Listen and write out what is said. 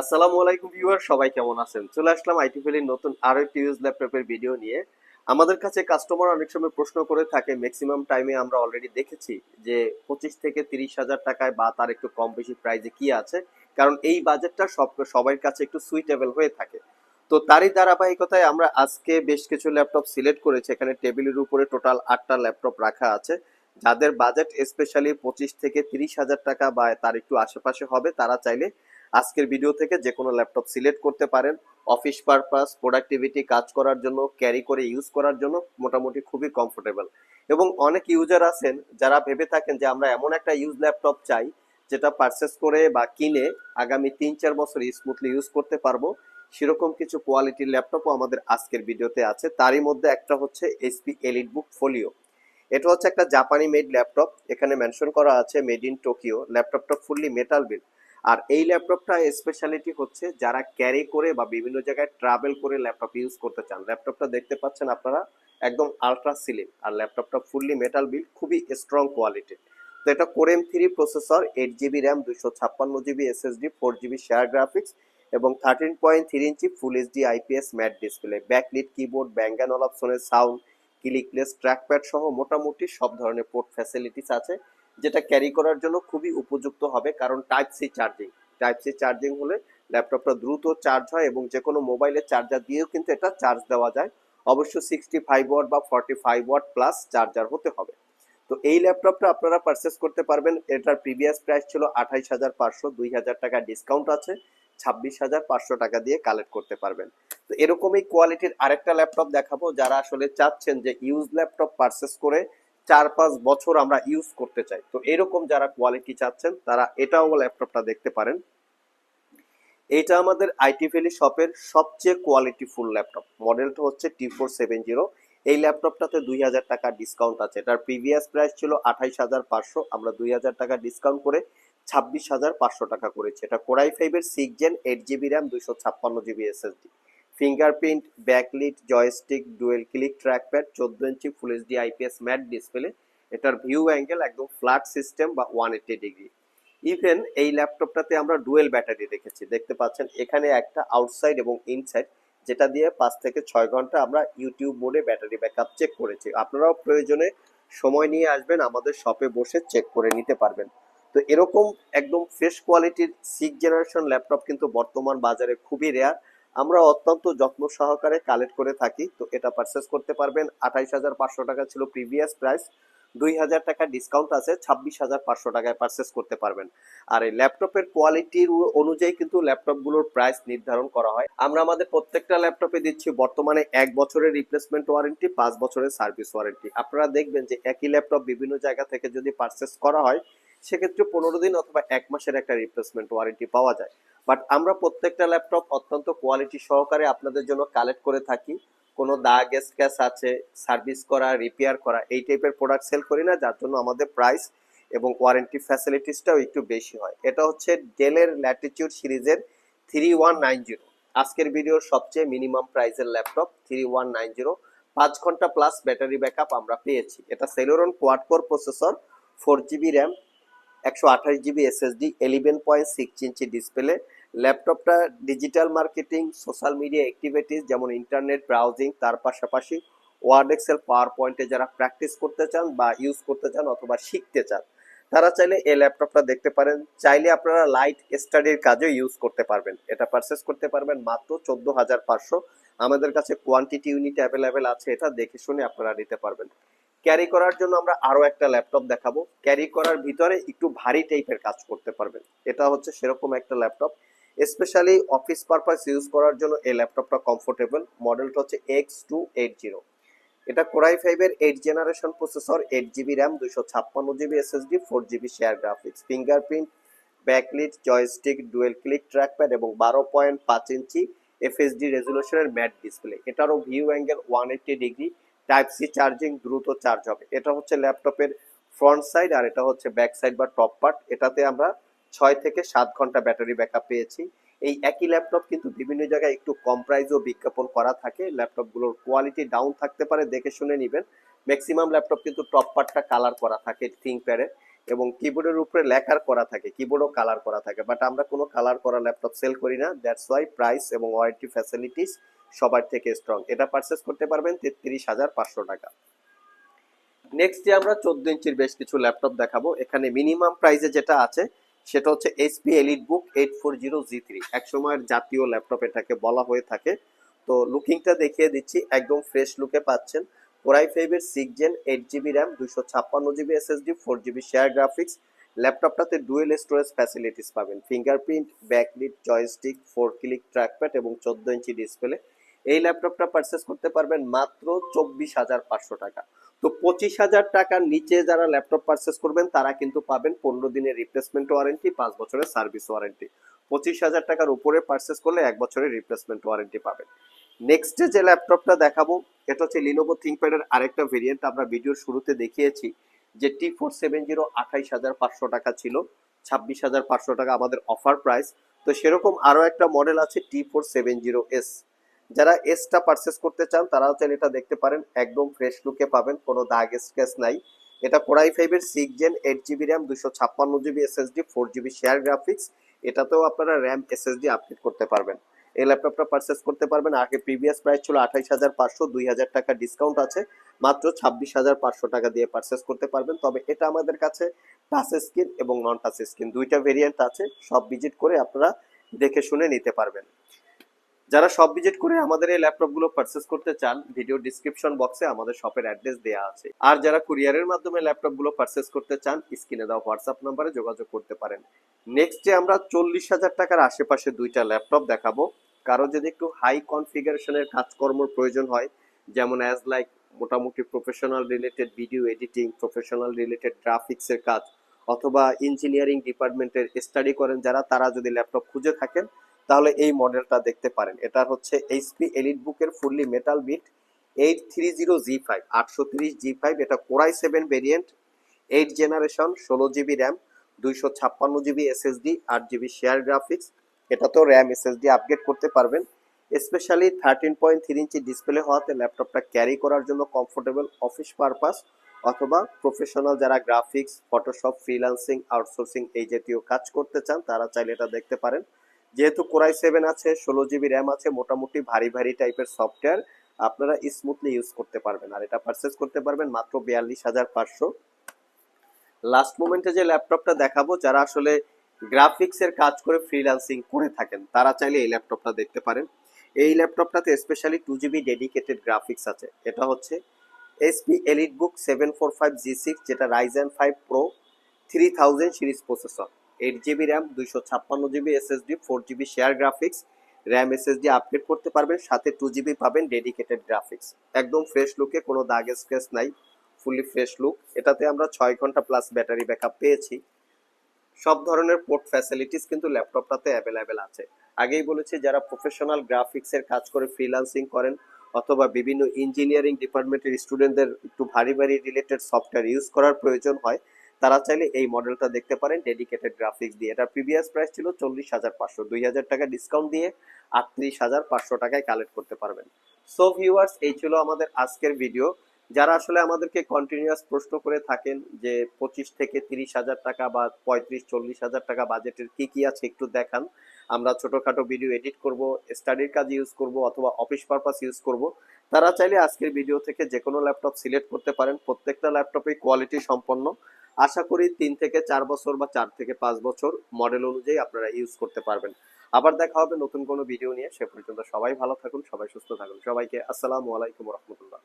আসসালামু আলাইকুম ভিউয়ার, সবাই কেমন আছেন? চলে আসলাম আইটি নতুন আরও একটি ইউজ ল্যাপটপের ভিডিও নিয়ে। আমাদের কাছে কাস্টমার অনেক সময় প্রশ্ন করে থাকে ম্যাক্সিমাম টাইমে আমরা অলরেডি দেখেছি যে পঁচিশ থেকে তিরিশ হাজার টাকায় বা তার একটু কম বেশি প্রাইজে কি আছে। কারণ এই বাজেটটা সব সবার কাছে একটু সুইটেবল হয়ে থাকে। তো তারই ধারাবাহিকতায় আমরা আজকে বেশ কিছু ল্যাপটপ সিলেক্ট করেছি। এখানে টেবিলের উপরে টোটাল আটটা ল্যাপটপ রাখা আছে। যাদের বাজেট স্পেশালি পঁচিশ থেকে তিরিশ হাজার টাকা বা তার একটু আশেপাশে হবে, তারা চাইলে আজকের ভিডিও থেকে যে কোনো ল্যাপটপ সিলেক্ট করতে পারেন। অফিস পারপাস প্রোডাক্টিভিটি কাজ করার জন্য ক্যারি করে ইউজ করার জন্য মোটামুটি খুবই কমফোর্টেবল এবং অনেক ইউজার আছেন যারা ভেবে থাকেন যে আমরা এমন একটা ইউজ ল্যাপটপ চাই যেটা পারচেস করে বা কিনে আগামী তিন চার বছর স্মুথলি ইউজ করতে পারব। সেরকম কিছু কোয়ালিটির ল্যাপটপও আমাদের আজকের ভিডিওতে আছে। তারই মধ্যে একটা হচ্ছে এইচপি এলিট বুক ফোলিও এটা হচ্ছে একটা জাপানি মেড ল্যাপটপ এখানে মেনশন করা আছে মেড ইন টোকিও ল্যাপটপটা ফুললি মেটাল বিল আর এই ল্যাপটপটা স্পেশালিটি হচ্ছে যারা ক্যারি করে বা বিভিন্ন জায়গায় ট্রাভেল করে ল্যাপটপ ইউজ করতে চান। ল্যাপটপটা দেখতে পাচ্ছেন আপনারা, একদম আলট্রা সিলিম আর ল্যাপটপটা ফুললি মেটাল বিল খুবই স্ট্রং কোয়ালিটির তো এটা core M three processor eight GB RAM দুশো ছাপ্পান্ন GB SSD four GB share graphics এবং থার্টিন পয়েন্ট থ্রি ইঞ্চি full HD IPS matte display backlit keyboard ব্যাঙ্গান অপশনের সাউন্ড ক্লিকলেস ট্র্যাকপ্যাড সহ মোটামুটি সব ধরনের পোর্ট ফ্যাসিলিটিস আছে। যেটা ক্যারি করার জন্য খুবই উপযুক্ত হবে, কারণ type C charging type C charging হলে ল্যাপটপটা দ্রুত চার্জ হয় এবং যে কোনো মোবাইলের চার্জার দিয়েও কিন্তু এটা চার্জ দেওয়া যায়। অবশ্য সিক্সটি ফাইভ ওয়াট বা forty five watt plus charger হতে হবে। তো এই ল্যাপটপটা আপনারা পারচেস করতে পারবেন। এটার প্রিভিয়াস প্রাইস ছিল আঠাইশ হাজার পাঁচশো, দুই হাজার টাকা ডিসকাউন্ট আছে। ছাব্বিশ হাজার পাঁচশো টাকা দিয়ে কালেক্ট করতে পারবেন। তো এরকমই কোয়ালিটির আরেকটা ল্যাপটপ দেখাবো। যারা আসলে চাচ্ছেন যে ইউজ ল্যাপটপ পারচেস করে চার পাঁচ বছর আমরা ইউজ করতে চাই। তো এরকম যারা কোয়ালিটি চাচ্ছেন, তারা এটাও ল্যাপটপটা দেখতে পারেন। এটা আমাদের আইটি ভ্যালি শপের সবচেয়ে কোয়ালিটি ফুল ল্যাপটপ মডেলটা হচ্ছে টি ফোর সেভেন জিরো এই ল্যাপটপটাতে দুই হাজার টাকা ডিসকাউন্ট আছে। এটার প্রিভিয়াস প্রাইস ছিল আঠাইশ হাজার পাঁচশো। আমরা দুই হাজার টাকা ডিসকাউন্ট করে ছাব্বিশ হাজার পাঁচশো টাকা করেছি। এটা কোরাই ফাইভের six gen eight GB RAM দুইশো ছাপ্পান্ন GB SSD fingerprint, backlit, joystick, dual click, trackpad, চোদ্দ ইঞ্চি full HD IPS matte display, এটার ভিউ অ্যাঙ্গেল একদম ফ্ল্যাট সিস্টেম বা ওয়ান এইটি ডিগ্রি ইভেন এই ল্যাপটপটাতে আমরা ডুয়েল ব্যাটারি রেখেছি দেখতে পাচ্ছেন, এখানে একটা আউটসাইড এবং ইনসাইড যেটা দিয়ে পাঁচ থেকে ছয় ঘণ্টা আমরা ইউটিউব মোডে ব্যাটারি ব্যাকআপ চেক করেছি। আপনারাও প্রয়োজনে সময় নিয়ে আসবেন, আমাদের শপে বসে চেক করে নিতে পারবেন। তো এরকম একদম ফ্রেশ কোয়ালিটির সিক্স জেনারেশন ল্যাপটপ কিন্তু বর্তমান বাজারে খুবই রেয়ার আমরা অত্যন্ত যত্ন সহকারে কালেক্ট করে থাকি, তো এটা পারচেস করতে পারবেন। আঠাইশ হাজার পাঁচশো টাকা ছিল প্রিভিয়াস প্রাইস দুই হাজার টাকা ডিসকাউন্ট আছে, ছাব্বিশ হাজার পাঁচশো টাকায় পারচেস করতে পারবেন। আর এই ল্যাপটপের কোয়ালিটির অনুযায়ী কিন্তু ল্যাপটপগুলোর প্রাইস নির্ধারণ করা হয়। আমরা আমাদের প্রত্যেকটা ল্যাপটপে দিচ্ছি বর্তমানে এক বছরের রিপ্লেসমেন্ট ওয়ারেন্টি পাঁচ বছরের সার্ভিস ওয়ারেন্টি আপনারা দেখবেন যে একই ল্যাপটপ বিভিন্ন জায়গা থেকে যদি পারচেস করা হয়, সেক্ষেত্রে পনেরো দিন অথবা এক মাসের একটা রিপ্লেসমেন্ট ওয়ারেন্টি পাওয়া যায়। বাট আমরা প্রত্যেকটা ল্যাপটপ অত্যন্ত কোয়ালিটি সহকারে আপনাদের জন্য কালেক্ট করে থাকি। কোনো দাগ স্ক্যাচ আছে সার্ভিস করা রিপেয়ার করা, এই টাইপের প্রোডাক্ট সেল করি না, যার জন্য আমাদের প্রাইস এবং ওয়ারেন্টি ফ্যাসিলিটিসটাও একটু বেশি হয়। এটা হচ্ছে ডেলের ল্যাটিটিউড সিরিজের থ্রি ওয়ান নাইন জিরো আজকের ভিডিওর সবচেয়ে মিনিমাম প্রাইসের laptop three one nine zero পাঁচ ঘণ্টা প্লাস ব্যাটারি ব্যাকআপ আমরা পেয়েছি। এটা Celeron quad core processor four GB RAM একশো আঠাশ GB SSD eleven point six ইঞ্চি ডিসপ্লে ল্যাপটপটা digital marketing social media activities যেমন ইন্টারনেট ব্রাউজিং তার পাশাপাশি ওয়ার্ড এক্সেল পাওয়ার পয়েন্টে যারা প্র্যাকটিস করতে চান বা ইউজ করতে চান অথবা শিখতে চান, তারা চাইলে এই ল্যাপটপটা দেখতে পারেন। চাইলে আপনারা লাইট স্টাডির কাজেও ইউজ করতে পারবেন। এটা পারচেস করতে পারবেন মাত্র চোদ্দ হাজার পাঁচশো। আমাদের কাছে কোয়ান্টিটি ইউনিট অ্যাভেলেবেল আছে, এটা দেখে শুনে আপনারা নিতে পারবেন। ক্যারি করার জন্য আমরা আরও একটা ল্যাপটপ দেখাবো। ক্যারি করার ভিতরে একটু ভারী টাইপের কাজ করতে পারবেন। এটা হচ্ছে সেরকম একটা laptop specially office purpose use করার জন্য এই ল্যাপটপটা কমফোর্টেবল মডেলটা হচ্ছে এক্স টু এইট জিরো এটা কোরাই ফাইভের eight generation processor eight GB RAM দুশো ছাপ্পান্ন GB SSD four GB share graphics fingerprint backlit joystick dual click trackpad এবং বারো পয়েন্ট পাঁচ ইঞ্চি এফএসডি রেজুলেশনের ম্যাট ডিসপ্লে এটারও view angle one eighty degree type C charging দ্রুত charge হবে। এটা হচ্ছে ল্যাপটপের ফ্রন্ট সাইড আর এটা হচ্ছে ব্যাক সাইড বা টপ পার্ট এটাতে আমরা ছয় থেকে সাত ঘণ্টা ব্যাটারি ব্যাকআপ পেয়েছি। এই একই ল্যাপটপ কিন্তু বিভিন্ন জায়গায় একটু কম প্রাইজও বিজ্ঞাপন করা থাকে। ল্যাপটপগুলোর কোয়ালিটি ডাউন থাকতে পারে, দেখে শুনে নেবেন। ম্যাক্সিমাম ল্যাপটপ কিন্তু টপ পার্টটা কালার করা থাকে থিঙ্ক প্যাডে এবং কিবোর্ডের উপরে লেখার করা থাকে কিবোর্ডও কালার করা থাকে বাট আমরা কোনো কালার করা ল্যাপটপ সেল করি না। দ্যাটস ওয়াই প্রাইস এবং ওয়ারেন্টি ফ্যাসিলিটিস সবার থেকে স্ট্রং এটা পারচেস করতে পারবেন তেত্রিশ হাজার পাঁচশো টাকা। নেক্সট যে আমরা চোদ্দ ইঞ্চির বেশ কিছু ল্যাপটপ দেখাবো। এখানে মিনিমাম প্রাইসে যেটা আছে, সেটা হচ্ছে HP EliteBook eight four zero G three এক একসময়ের জাতীয় ল্যাপটপ এটাকে বলা হয়ে থাকে। তো লুকিংটা দেখিয়ে দিচ্ছি, একদম ফ্রেশ লুকে পাচ্ছেন। কোরাই ফাইভের six gen eight GB RAM দুশো ছাপ্পান্ন GB SSD four GB share graphics ল্যাপটপটাতে dual storage facilities পাবেন। Fingerprint backlit joystick four click trackpad এবং চোদ্দ ইঞ্চি ডিসপ্লে এই ল্যাপটপটা পারচেস করতে পারবেন মাত্র চব্বিশ হাজার পাঁচশো টাকা। তো পঁচিশ হাজার টাকার নিচে যারা ল্যাপটপ পারচেস করবেন, তারা কিন্তু পাবেন পনেরো দিনের রিপ্লেসমেন্ট ওয়ারেন্টি পাঁচ বছরের সার্ভিস ওয়ারেন্টি পঁচিশ হাজার টাকার উপরে পারচেস করলে এক বছরের রিপ্লেসমেন্ট ওয়ারেন্টি পাবেন। নেক্সট যে ল্যাপটপটা দেখাবো, এটা হচ্ছে লিনোভো থিঙ্কপ্যাডের আরেকটা ভেরিয়েন্ট আমরা ভিডিওর শুরুতে দেখিয়েছি, যে টি ফোর সেভেন জিরো আঠাইশ হাজার পাঁচশো টাকা ছিল, ছাব্বিশ হাজার পাঁচশো টাকা আমাদের অফার প্রাইস তো সেরকম আরও একটা মডেল আছে T four seven zero S যারা এসটা পারচেস করতে চান, তারাও চাইলে এটা দেখতে পারেন, একদম ফ্রেশ লুকে পাবেন, কোনো দাগ স্কেচ নাই। এটা কোরাই ফাইভের six gen eight GB RAM দুশো ছাপ্পান্ন GB SSD four GB share graphics এটাতেও আপনারা র্যাম এসএসডি আপডেট করতে পারবেন। এই ল্যাপটপটা পারচেস করতে পারবেন। আগে প্রিভিয়াস প্রাইস ছিল আঠাইশ হাজার পাঁচশো, দুই হাজার টাকা ডিসকাউন্ট আছে। মাত্র ছাব্বিশ হাজার পাঁচশো টাকা দিয়ে পারচেস করতে পারবেন। তবে এটা আমাদের কাছে টাচ স্ক্রিন এবং নন টাচ স্ক্রিন দুইটা ভেরিয়েন্ট আছে। সব ভিজিট করে আপনারা দেখে শুনে নিতে পারবেন। যারা সব ভিজিট করে আমাদের এই ল্যাপটপগুলো পারচেস করতে চান ভিডিও ডিসক্রিপশন বক্সে আমাদের শপের অ্যাড্রেস দেওয়া আছে। আর যারা কুরিয়ারের মাধ্যমে ল্যাপটপগুলো পারচেস করতে চান স্ক্রিনে দেওয়া হোয়াটসঅ্যাপ নাম্বারে যোগাযোগ করতে পারেন। নেক্সটে আমরা চল্লিশ হাজার টাকার আশেপাশে দুইটা ল্যাপটপ দেখাবো। কারও যদি একটু হাই কনফিগারেশনের কাজকর্মের প্রয়োজন হয়, যেমন অ্যাজ লাইক মোটামুটি professional related video editing professional related গ্রাফিক্সের কাজ, অথবা ইঞ্জিনিয়ারিং ডিপার্টমেন্টের স্টাডি করেন যারা, তারা যদি ল্যাপটপ খুঁজে থাকেন, তাহলে এই মডেলটা দেখতে পারেন। এটা হচ্ছে এইচপি এলিট বুকের fully metal build eight three zero G five আটশো তিরিশ জি ফাইভ এটা core i seven variant eight generation ষোলো জিবি র্যাম দুইশো ছাপ্পান্ন জিবি এসএসডি আট জিবি শেয়ার গ্রাফিক্স এটা তো র্যাম এসএসডি আপগ্রেড করতে পারবেন স্পেশালি থার্টিন পয়েন্ট থ্রি ইঞ্চি ডিসপ্লে হওয়াতে ল্যাপটপটা ক্যারি করার জন্য কমফোর্টেবল অফিস পারপাস অথবা প্রফেশনাল যারা গ্রাফিক্স ফটোশপ ফ্রিল্যান্সিং আউটসোর্সিং এই জাতীয় কাজ করতে চান, তারা চাইলে এটা দেখতে পারেন। যেহেতু কোরাই সেভেন আছে, ষোলো জিবি র্যাম আছে, মোটামুটি ভারী ভারী টাইপের সফটওয়্যার আপনারা স্মুথলি ইউজ করতে পারবেন। আর এটা পারচেস করতে পারবেন মাত্র বিয়াল্লিশ হাজার পাঁচশো। লাস্ট মোমেন্টে যে ল্যাপটপটা দেখাবো, যারা আসলে গ্রাফিক্স এর কাজ করে ফ্রিল্যান্সিং করে থাকেন। তারা চাইলে এই ল্যাপটপটা দেখতে পারেন। এই ল্যাপটপটাতে specially two GB dedicated graphics আছে। এটা হচ্ছে HP EliteBook seven four five G six যেটা Ryzen five pro three thousand series processor eight GB RAM দুইশো ছাপ্পান্ন GB SSD four GB share graphics RAM SSD update করতে পারবেন। সাথে two GB পাবেন ডেডিকেটেড গ্রাফিক্স একদম ফ্রেশ লুকে কোনো দাগ স্ক্রেচ নাই ফুলি ফ্রেশ লুক এটাতে আমরা ছয় ঘণ্টা প্লাস ব্যাটারি ব্যাকআপ পেয়েছি। সব ধরনের পোর্ট ফ্যাসিলিটিস কিন্তু ল্যাপটপটাতে অ্যাভেলেবেল আছে। আগেই বলেছি, যারা প্রফেশনাল গ্রাফিক্সের কাজ করে ফ্রিল্যান্সিং করেন অথবা বিভিন্ন ইঞ্জিনিয়ারিং ডিপার্টমেন্টের স্টুডেন্টদের একটু ভারী ভারী রিলেটেড সফটওয়্যার ইউজ করার প্রয়োজন হয়, তারা চাইলে এই মডেলটা দেখতে পারেন ডেডিকেটেড গ্রাফিক্স দিয়ে। এটা প্রিভিয়াস প্রাইস ছিল চল্লিশ হাজার পাঁচশো। দুই হাজার টাকা ডিসকাউন্ট দিয়ে আটত্রিশ হাজার পাঁচশো টাকায় কালেক্ট করতে পারবেন। সো ভিউয়ার্স এই ছিল আমাদের আজকের ভিডিও যারা আসলে আমাদেরকে কন্টিনিউয়াস প্রশ্ন করে থাকেন যে পঁচিশ থেকে তিরিশ হাজার টাকা বা পঁয়ত্রিশ, চল্লিশ হাজার টাকা বাজেটের কি কি আছে একটু দেখান। আমরা ছোটখাটো ভিডিও এডিট করব স্টাডির কাজ ইউজ করব অথবা অফিস পারপাস ইউজ করব। তারা চাইলে আজকের ভিডিও থেকে যে কোনো ল্যাপটপ সিলেক্ট করতে পারেন। প্রত্যেকটা ল্যাপটপই কোয়ালিটি সম্পন্ন। আশা করি তিন থেকে চার বছর বা চার থেকে পাঁচ বছর মডেল অনুযায়ী আপনারা ইউজ করতে পারবেন। আবার দেখা হবে নতুন কোনো ভিডিও নিয়ে। সে পর্যন্ত সবাই ভালো থাকুন, সবাই সুস্থ থাকুন। সবাইকে আসসালামু আলাইকুম রহমতুল্লাহ।